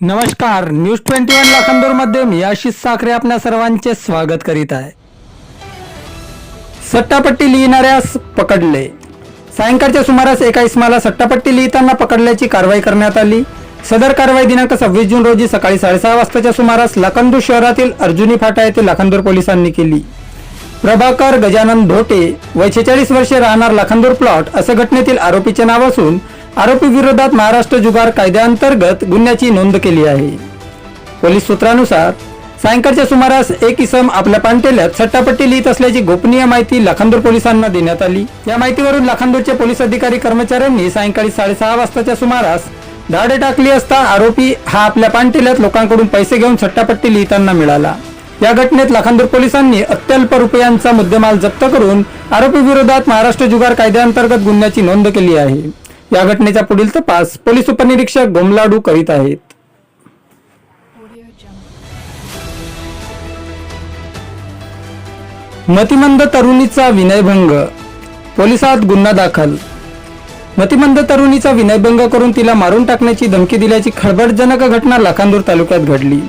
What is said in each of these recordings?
नमस्कार news twenty one लाखांदूरमध्ये मी आशिष साखरे आपल्या सर्वांचे स्वागत करीत आहे. सट्टापट्टी लिहिणाऱ्यास पकडले. सायंकाळच्या सुमारास एका इस्माला सट्टापट्टी लिहिताना पकडल्याची कारवाई करण्यात आली. सदर कारवाई दिनांक सव्वीस जून रोजी सकाळी साडेसहा वाजताच्या सुमारास लाखांदूर शहरातील अर्जुनी फाटा येथे लाखांदूर पोलिसांनी केली. प्रभाकर गजानन धोटे व छेचाळीस वर्षे राहणार लाखांदूर प्लॉट असं घटनेतील आरोपीचे नाव असून आरोपी विरोधात महाराष्ट्र जुगार कायद्याअंतर्गत गुन्ह्याची नोंद केली आहे. पोलीस सूत्रानुसार सायंकाळच्या सुमारास एक इसम आपल्या पांटेल्यात सट्टापट्टी लिहित असल्याची गोपनीय माहिती लाखांदूर पोलिसांना देण्यात आली. या माहितीवरून लाखांदूरचे पोलीस अधिकारी कर्मचाऱ्यांनी सायंकाळी साडेसहा वाजताच्या सुमारास धाडे टाकली असता आरोपी हा आपल्या पांटेल्यात लोकांकडून पैसे घेऊन सट्टापट्टी लिहिताना मिळाला. या घटनेत लाखांदूर पोलिसांनी अत्यल्प रुपयांचा मुद्देमाल जप्त करून आरोपी विरोधात महाराष्ट्र जुगार कायद्याअंतर्गत गुन्ह्याची नोंद केली आहे. या घटनेचा पुढील तपास पोलीस उपनिरीक्षक गोमलाडू करीत आहेत. मतिमंद तरुणीचा विनयभंग. पोलिसात गुन्हा दाखल. मतिमंद तरुणीचा विनयभंग करून तिला मारून टाकण्याची धमकी दिल्याची खळबळजनक घटना लाखांदूर तालुक्यात घडली.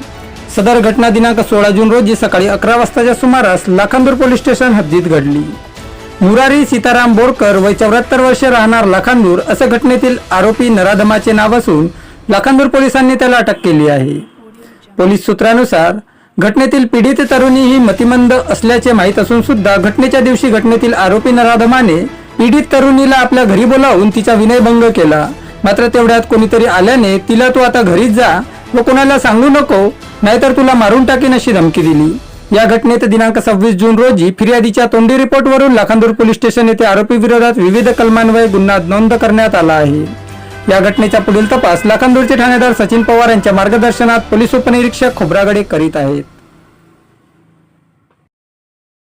सदर घटना दिनांक सोळा जून रोजी सकाळी अकरा वाजताच्या सुमारास लाखांदूर पोलीस स्टेशन हद्दीत घडली. मुरारी सीताराम बोरकर वय चौऱ्याहत्तर वर्ष राहणार लाखांदूर असं घटनेतील आरोपी नराधमाचे नाव असून लाखांदूर पोलिसांनी त्याला अटक केली आहे. पोलीस सूत्रानुसार घटनेतील पीडित तरुणी ही मतिमंद असल्याचे माहीत असून सुद्धा घटनेच्या दिवशी घटनेतील आरोपी नराधमाने पीडित तरुणीला आपल्या घरी बोलावून तिचा विनयभंग केला. मात्र तेवढ्यात कोणीतरी आल्याने तिला तू आता घरीच जा व कोणाला सांगू नको नाहीतर तुला मारून टाकेन अशी धमकी दिली. या घटनेत दिनांक सव्वीस जून रोजी फिर्यादीच्या तोंडी रिपोर्टवरून लाखांदूर पोलीस स्टेशन येथे आरोपी विरोधात विविध कलमान्वये गुन्हा नोंद करण्यात आला आहे. या घटनेचा पुढील तपास लाखांदूरचे ठाणेदार सचिन पवार यांच्या मार्गदर्शनात पोलीस उपनिरीक्षक खोब्रागडे करीत आहेत.